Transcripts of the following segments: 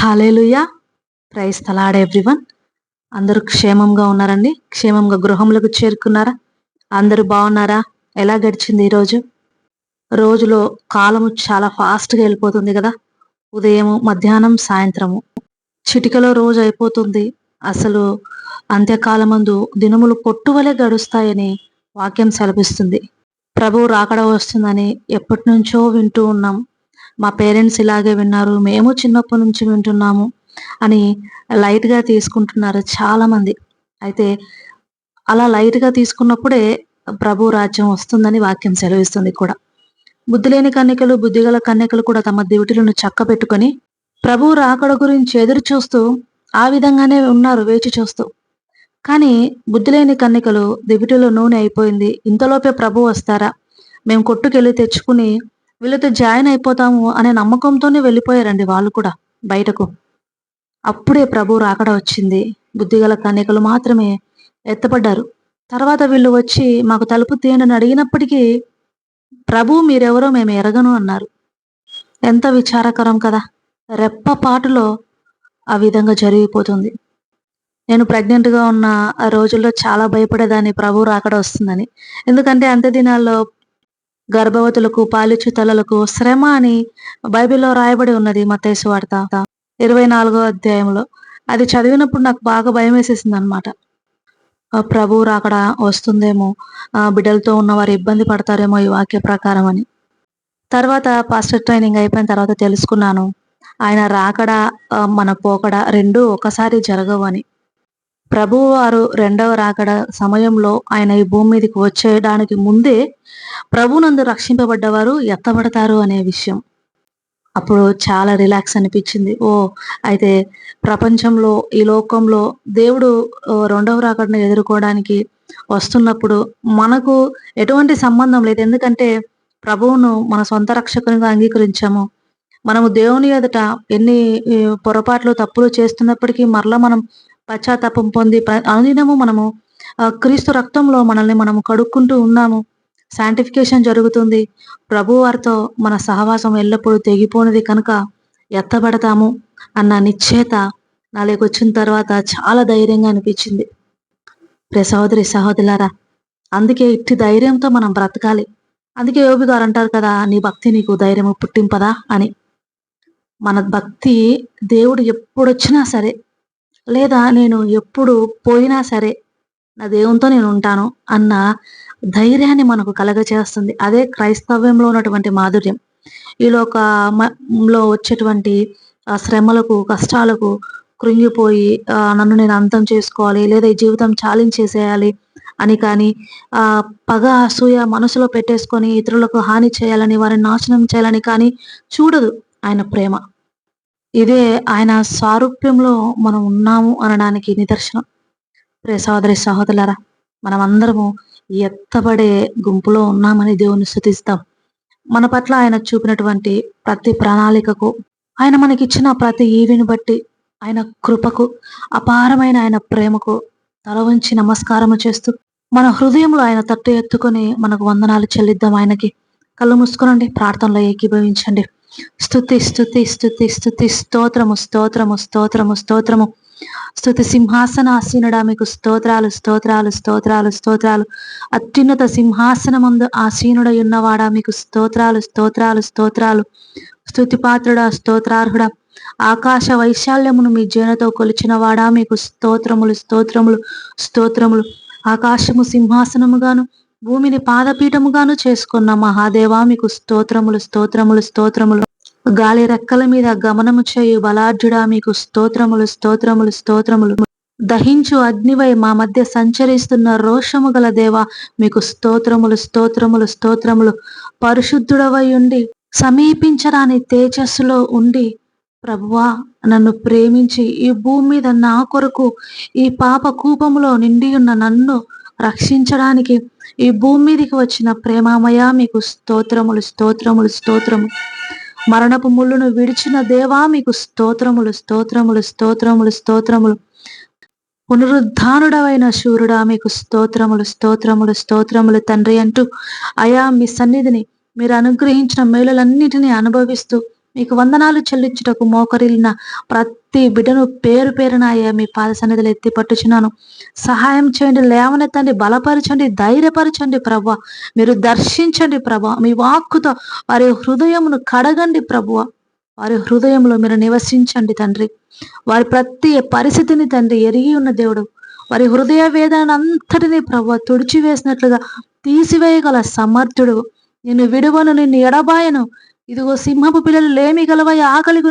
Hallelujah. Price తలాడ్ everyone. అందరూ క్షేమంగా ఉన్నారండి. క్షేమంగా గృహంలోకి చేరుకున్నారా? అందరూ బాగున్నారా? ఎలా గడిచింది ఈరోజు రోజులో కాలము చాలా ఫాస్ట్గా వెళ్ళిపోతుంది కదా. ఉదయం మధ్యాహ్నం సాయంత్రము. చిటికలో రోజు అయిపోతుంది. అసలు అంత్యకాలమందు దినములు పొట్టువలే గడుస్తాయని వాక్యం సెలవిస్తుంది. ప్రభువు రాకడ వస్తుందని ఎప్పటి నుంచో వింటూ ఉన్నాం. మా పేరెంట్స్ ఇలాగే విన్నారు మేము చిన్నప్పటి నుంచి వింటున్నాము అని లైట్గా తీసుకుంటున్నారు చాలామంది. అయితే అలా లైట్గా తీసుకున్నప్పుడే ప్రభు రాజ్యం వస్తుందని వాక్యం సెలవిస్తుంది కూడా. బుద్ధి లేని కన్యకలు బుద్ధిగల కన్యకలు కూడా తమ దివిటిలను చక్క పెట్టుకొని ప్రభు రాకడ గురించి ఎదురు చూస్తూ ఆ విధంగానే ఉన్నారు వేచి చూస్తూ. కానీ బుద్ధిలేని కన్యకలు దివిటిలో నూనె అయిపోయింది. ఇంతలోపే ప్రభు వస్తారా? మేము కొట్టుకెళ్ళి తెచ్చుకుని వీళ్ళతో జాయిన్ అయిపోతాము అనే నమ్మకంతోనే వెళ్ళిపోయారండి వాళ్ళు కూడా బయటకు. అప్పుడే ప్రభు రాకడ వచ్చింది. బుద్ధిగల కన్యకలు మాత్రమే ఎత్తపడ్డారు. తర్వాత వీళ్ళు వచ్చి మాకు తలుపు తీయనని అడిగినప్పటికీ ప్రభు మీరెవరో మేము ఎరగను అన్నారు. ఎంత విచారకరం కదా. రెప్ప పాటులో ఆ విధంగా జరిగిపోతుంది. నేను ప్రెగ్నెంట్గా ఉన్న ఆ రోజుల్లో చాలా భయపడేదాన్ని ప్రభు రాకడ వస్తుందని. ఎందుకంటే అంత్య దినాల్లో గర్భవతులకు పాలిచ్చు తలలకు శ్రమ అని బైబిల్లో రాయబడి ఉన్నది మతేసు వార్త. ఇరవై నాలుగో అధ్యాయంలో. అది చదివినప్పుడు నాకు బాగా భయం వేసేసింది అనమాట ప్రభు రాకడ వస్తుందేమో బిడ్డలతో ఉన్నవారు ఇబ్బంది పడతారేమో ఈ వాక్య ప్రకారం అని. తర్వాత పాస్టర్ ట్రైనింగ్ అయిపోయిన తర్వాత తెలుసుకున్నాను. ఆయన రాకడ మన పోకడ రెండు ఒకసారి జరగవు అని. ప్రభువారు రెండవ రాకడ సమయంలో ఆయన ఈ భూమి మీదకి వచ్చేయడానికి ముందే ప్రభునందు రక్షింపబడ్డవారు ఎత్తబడతారు అనే విషయం. అప్పుడు చాలా రిలాక్స్ అనిపించింది. ఓ అయితే ప్రపంచంలో ఈ లోకంలో దేవుడు రెండవ రాకడను ఎదుర్కోవడానికి వస్తున్నప్పుడు మనకు ఎటువంటి సంబంధం లేదు. ఎందుకంటే ప్రభువును మన సొంత రక్షకునిగా అంగీకరించాము. మనము దేవుని ఎదుట ఎన్ని పొరపాట్లు తప్పులు చేస్తున్నప్పటికీ మరలా మనం పశ్చాత్తాపం పొంది అనుదినము మనము క్రీస్తు రక్తంలో మనల్ని మనము కడుక్కుంటూ ఉన్నాము. శాంటిఫికేషన్ జరుగుతుంది. ప్రభు వారితో మన సహవాసం ఎల్లప్పుడూ తెగిపోనిది కనుక ఎత్తబడతాము అన్న నిశ్చేత నాలుగు వచ్చిన తర్వాత చాలా ధైర్యంగా అనిపించింది. ప్రే సహోదరి సహోదరులారా అందుకే ఇట్టి ధైర్యంతో మనం బ్రతకాలి. అందుకే యోగి గారు అంటారు కదా నీ భక్తి నీకు ధైర్యము పుట్టింపదా? అని. మన భక్తి దేవుడు ఎప్పుడొచ్చినా సరే లేదా నేను ఎప్పుడు పోయినా సరే నా దేవునితో నేను ఉంటాను అన్న ధైర్యాన్ని మనకు కలగచేస్తుంది. అదే క్రైస్తవ్యంలో ఉన్నటువంటి మాధుర్యం. ఈ లోకంలో వచ్చేటువంటి శ్రమలకు కష్టాలకు కృంగిపోయి నన్ను నేను అంతం చేసుకోవాలి లేదా ఈ జీవితం చాలించేసేయాలి అని కానీ ఆ పగ అసూయ మనసులో పెట్టేసుకొని ఇతరులకు హాని చేయాలని వారిని నాశనం చేయాలని కానీ చూడదు ఆయన ప్రేమ. ఇదే ఆయన సారూప్యంలో మనం ఉన్నాము అనడానికి నిదర్శనం. ప్రే సహోదరి సహోదరులారా మనం అందరము ఎత్తబడే గుంపులో ఉన్నామని దేవుని స్థుతిస్తాం. మన పట్ల ఆయన చూపినటువంటి ప్రతి ప్రణాళికకు ఆయన మనకిచ్చిన ప్రతి ఈవిని బట్టి ఆయన కృపకు అపారమైన ఆయన ప్రేమకు తల వంచి నమస్కారము చేస్తూ మన హృదయంలో ఆయన తట్టు ఎత్తుకొని మనకు వందనాలు చెల్లిద్దాం ఆయనకి. కళ్ళు మూసుకునండి ప్రార్థనలో ఏకీభవించండి. స్థుతి స్థుతి స్థుతి స్థుతి స్తోత్రము స్తోత్రము స్తోత్రము స్తోత్రము స్థుతి సింహాసనాసీనుడా మీకు స్తోత్రాలు స్తోత్రాలు స్తోత్రాలు స్తోత్రాలు అత్యున్నత సింహాసనముందు ఆసీనుడై ఉన్నవాడా మీకు స్తోత్రాలు స్తోత్రాలు స్తోత్రాలు స్థుతిపాత్రుడా స్తోత్రార్హుడా ఆకాశ వైశాల్యమును మీ జేనతో కొలిచిన వాడా మీకు స్తోత్రములు స్తోత్రములు స్తోత్రములు ఆకాశము సింహాసనముగాను భూమిని పాదపీఠముగాను చేసుకున్న మహాదేవా మీకు స్తోత్రములు స్తోత్రములు స్తోత్రములు. గాలి రెక్కల మీద గమనము చేయు బలార్జుడా మీకు స్తోత్రములు స్తోత్రములు స్తోత్రములు. దహించు అగ్నివై మా మధ్య సంచరిస్తున్న రోషము గల దేవ మీకు స్తోత్రములు స్తోత్రములు స్తోత్రములు. పరిశుద్ధుడవై ఉండి సమీపించరాని తేజస్సులో ఉండి ప్రభువా నన్ను ప్రేమించి ఈ భూమి మీద నా కొరకు ఈ పాప కూపములో నిండి ఉన్న నన్ను రక్షించడానికి ఈ భూమి మీదకి వచ్చిన ప్రేమామయ మీకు స్తోత్రములు స్తోత్రములు స్తోత్రము. మరణపు ముళ్ళును విడిచిన దేవా మీకు స్తోత్రములు స్తోత్రములు స్తోత్రములు స్తోత్రములు. పునరుద్ధానుడవైన శూరుడా మీకు స్తోత్రములు స్తోత్రములు స్తోత్రములు తండ్రి అంటూ అయా మీ సన్నిధిని మీరు అనుగ్రహించిన మేలులన్నిటినీ అనుభవిస్తూ మీకు వందనాలు చెల్లించుటకు మోకరిల్లిన ప్రతి ప్రతి బిడ్డను పేరు పేరున అయ్యా మీ పాద సన్నిధిలో ఎత్తి పట్టుచున్నాను. సహాయం చేయండి లేవనెత్తండి బలపరచండి ధైర్యపరచండి ప్రభా. మీరు దర్శించండి ప్రభా. మీ వాక్కుతో వారి హృదయమును కడగండి ప్రభువ వారి హృదయంలో మీరు నివసించండి తండ్రి. వారి ప్రతి పరిస్థితిని తండ్రి ఎరిగి ఉన్న దేవుడు. వారి హృదయ వేదన అంతటిని ప్రభు తుడిచివేసినట్లుగా తీసివేయగల సమర్థుడు. నిన్ను విడువను నిన్ను ఎడబాయను. ఇదిగో సింహపు పిల్లలు లేమి గలవై ఆకలి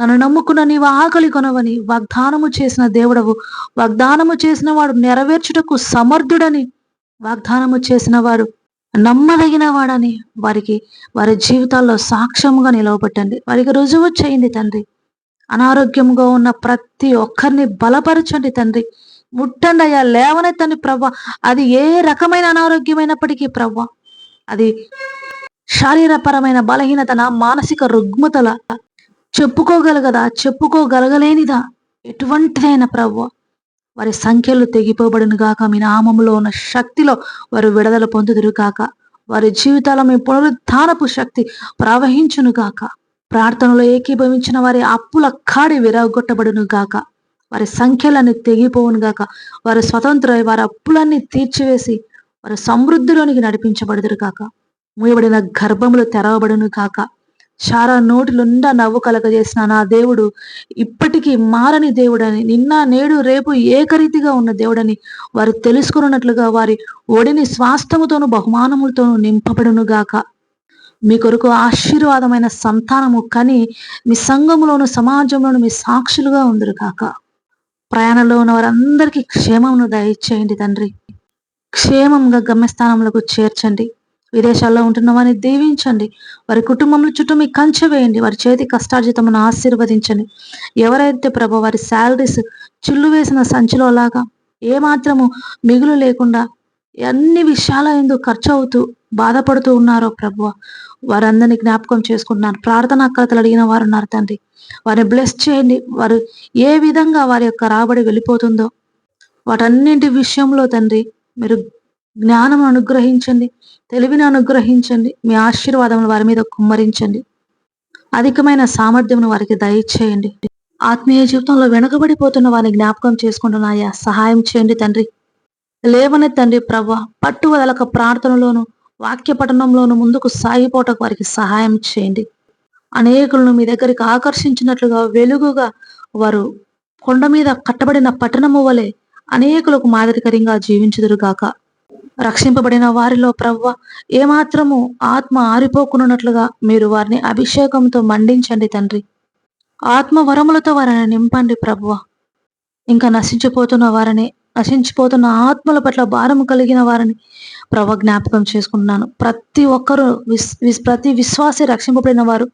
నన్ను నమ్ముకున్న నీవు ఆకలి కొనవని వాగ్దానము చేసిన దేవుడవు. వాగ్దానము చేసిన వాడు నెరవేర్చుటకు సమర్థుడని వాగ్దానము చేసిన వాడు నమ్మదగిన వాడని వారికి వారి జీవితాల్లో సాక్ష్యముగా నిలవబెట్టండి. వారికి రుజువు చేయండి తండ్రి. అనారోగ్యంగా ఉన్న ప్రతి ఒక్కరిని బలపరచండి తండ్రి. ముట్టండి అయ్యా లేవనెత్తండి ప్రవ్వ. అది ఏ రకమైన అనారోగ్యమైనప్పటికీ ప్రవ్వ. అది శారీరపరమైన బలహీనతన మానసిక రుగ్మతల చెప్పుకోగలగదా? చెప్పుకోగలగలేనిదా? ఎటువంటిదైన ప్రభు వారి సంఖ్యలు తెగిపోబడును గాక మీ నామంలో ఉన్న శక్తిలో వారు విడుదల పొందుదురు గాక. వారి జీవితాల మీ పునరుద్ధానపు శక్తి ప్రవహించును గాక. ప్రార్థనలో ఏకీభవించిన వారి అప్పుల కాడి విరగొట్టబడును గాక. వారి సంఖ్యలన్నీ తెగిపోవును గాక. వారి స్వతంత్ర వారి అప్పులన్నీ తీర్చివేసి వారి సమృద్ధిలోనికి నడిపించబడుదురు గాక. మూయబడిన గర్భములు తెరవబడును కాక చారా నోటిలుండా నవ్వు కలగజేసిన నా దేవుడు ఇప్పటికీ మారని దేవుడని నిన్న నేడు రేపు ఏకరీతిగా ఉన్న దేవుడని వారు తెలుసుకున్నట్లుగా వారి ఒడిని స్వాస్థముతోను బహుమానములతోనూ నింపబడును గాక మీ కొరకు ఆశీర్వాదమైన సంతానము కని మీ సంఘములోను సమాజంలోను మీ సాక్షులుగా ఉందరు కాక ప్రయాణంలో ఉన్న వారందరికీ క్షేమమును దయచేయండి తండ్రి. క్షేమంగా గమ్యస్థానములకు చేర్చండి. విదేశాల్లో ఉంటున్న వారిని దీవించండి. వారి కుటుంబంలో చుట్టూ మీ కంచె వేయండి. వారి చేతి కష్టార్జితమును ఆశీర్వదించండి. ఎవరైతే ప్రభు వారి శాలరీస్ చిల్లు వేసిన సంచిలో లాగా ఏమాత్రము మిగులు లేకుండా అన్ని విషయాల ఎందుకు ఖర్చు అవుతూ బాధపడుతూ ఉన్నారో ప్రభు వారందరినీ జ్ఞాపకం చేసుకుంటున్నారు ప్రార్థన కథలు అడిగిన వారు ఉన్నారు తండ్రి. వారిని బ్లెస్ చేయండి. వారు ఏ విధంగా వారి యొక్క రాబడి వెళ్ళిపోతుందో వాటన్నింటి విషయంలో తండ్రి మీరు జ్ఞానం అనుగ్రహించండి తెలివిని అనుగ్రహించండి మీ ఆశీర్వాదములు వారి మీద కుమ్మరించండి. అధికమైన సామర్థ్యంను వారికి దయచేయండి. ఆత్మీయ జీవితంలో వెనుకబడిపోతున్న వారిని జ్ఞాపకం చేసుకుంటున్నాయా సహాయం చేయండి తండ్రి. లేవనే తండ్రి ప్రభ పట్టు వదలక ప్రార్థనలోను వాక్య పఠనంలోను ముందుకు సాగిపోవటకు వారికి సహాయం చేయండి. అనేకులను మీ దగ్గరికి ఆకర్షించినట్లుగా వెలుగుగా వారు కొండ మీద కట్టబడిన పట్టణము వలె అనేకులకు మాదిరికరంగా జీవించుదురుగాక. రక్షింపబడిన వారిలో ప్రవ్వ ఏమాత్రము ఆత్మ ఆరిపోకునున్నట్లుగా మీరు వారిని అభిషేకంతో మండించండి తండ్రి. ఆత్మ వరములతో వారిని నింపండి ప్రభువ ఇంకా నశించిపోతున్న వారిని నశించిపోతున్న ఆత్మల పట్ల భారం కలిగిన వారిని ప్రభ జ్ఞాపకం చేసుకుంటున్నాను. ప్రతి ఒక్కరూ విస్ విస్ ప్రతి విశ్వాసి రక్షింపబడిన వారు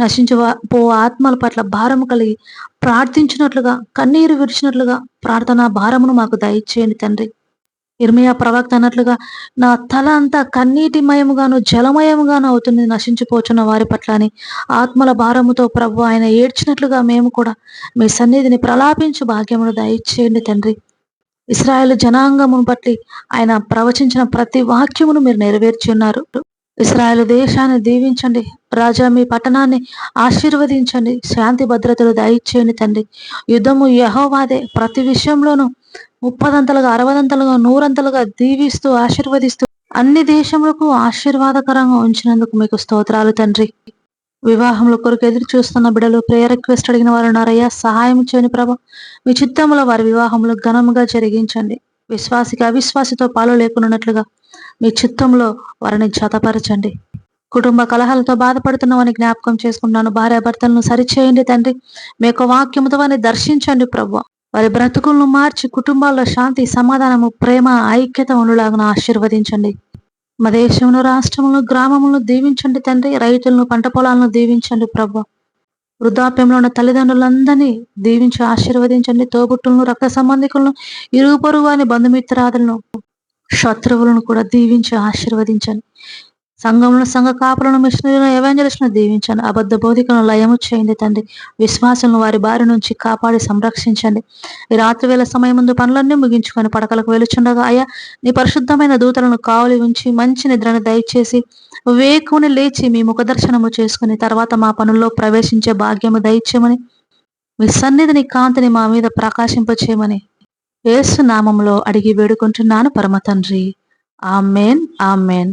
నశించిపో ఆత్మల పట్ల భారము కలిగి ప్రార్థించినట్లుగా కన్నీరు విడిచినట్లుగా ప్రార్థన భారమును మాకు దయచేయండి తండ్రి. ఇర్మయా ప్రవక్త అన్నట్లుగా నా తల అంతా కన్నీటిమయముగాను జలమయముగాను అవుతుంది నశించిపోచున్న వారి పట్ల అని ఆత్మల భారముతో ప్రభు ఆయన ఏడ్చినట్లుగా మేము కూడా మీ సన్నిధిని ప్రలాపించు భాగ్యమును దయచేయండి తండ్రి. ఇస్రాయేల్ జనాంగమును బట్టి ఆయన ప్రవచించిన ప్రతి వాక్యమును మీరు నెరవేర్చి ఉన్నారు. ఇస్రాయేల్ దేశాన్ని దీవించండి రాజా మీ పట్టణాన్ని ఆశీర్వదించండి శాంతి భద్రతలు దయచేయండి తండ్రి. యుద్ధము యహోవాదే ప్రతి విషయంలోనూ ముప్పదంతలుగా అరవదంతలుగా నూరంతలుగా దీవిస్తూ ఆశీర్వదిస్తూ అన్ని దేశములకు ఆశీర్వాదకరంగా ఉంచినందుకు మీకు స్తోత్రాలు తండ్రి. వివాహంలో కొరకు ఎదురు చూస్తున్న బిడలు ప్రేయర్ రిక్వెస్ట్ అడిగిన వారు ఉన్నారయ్యా. సహాయం చేయని ప్రభ మీ చిత్తంలో వారి వివాహంలో ఘనముగా జరిగించండి. విశ్వాసికి అవిశ్వాసితో పాలు లేకున్నట్లుగా మీ చిత్తంలో వారిని జతపరచండి. కుటుంబ కలహాలతో బాధపడుతున్న వారిని జ్ఞాపకం చేసుకుంటున్నాను. భార్యాభర్తలను సరిచేయండి తండ్రి. మీ యొక్క వాక్యముతో వారిని దర్శించండి ప్రభు. వారి బ్రతుకులను మార్చి కుటుంబాల్లో శాంతి సమాధానము ప్రేమ ఐక్యత ఉండులాగా ఆశీర్వదించండి. మా దేశంలో రాష్ట్రంలో గ్రామములను దీవించండి తండ్రి. రైతులను పంట పొలాలను దీవించండి ప్రభు. వృద్ధాప్యంలో ఉన్న తల్లిదండ్రులందరినీ దీవించి ఆశీర్వదించండి. తోబుట్టులను రక్త సంబంధికులను ఇరుగు పొరుగు అని బంధుమిత్రాదులను శత్రువులను కూడా దీవించి ఆశీర్వదించండి. సంఘంలో సంఘ కాపులను మిషనరీలను ఎవాంజలిస్టులను దీవించండి. అబద్ధ బోధికను లయము చేయండి తండ్రి. విశ్వాసం వారి బారి నుంచి కాపాడి సంరక్షించండి. ఈ రాత్రి వేళ సమయం ముందు పనులన్నీ ముగించుకొని పడకలకు వెలుచుండగా అయ్యా నీ పరిశుద్ధమైన దూతలను కావలి ఉంచి మంచి నిద్రను దయచేసి వేకుని లేచి మీ ముఖదర్శనము చేసుకుని తర్వాత మా పనుల్లో ప్రవేశించే భాగ్యము దయచేయమని మీ సన్నిధిని కాంతిని మా మీద ప్రకాశింపచేయమని ఏసు నామంలో అడిగి వేడుకుంటున్నాను పరమ తండ్రి. Amen amen.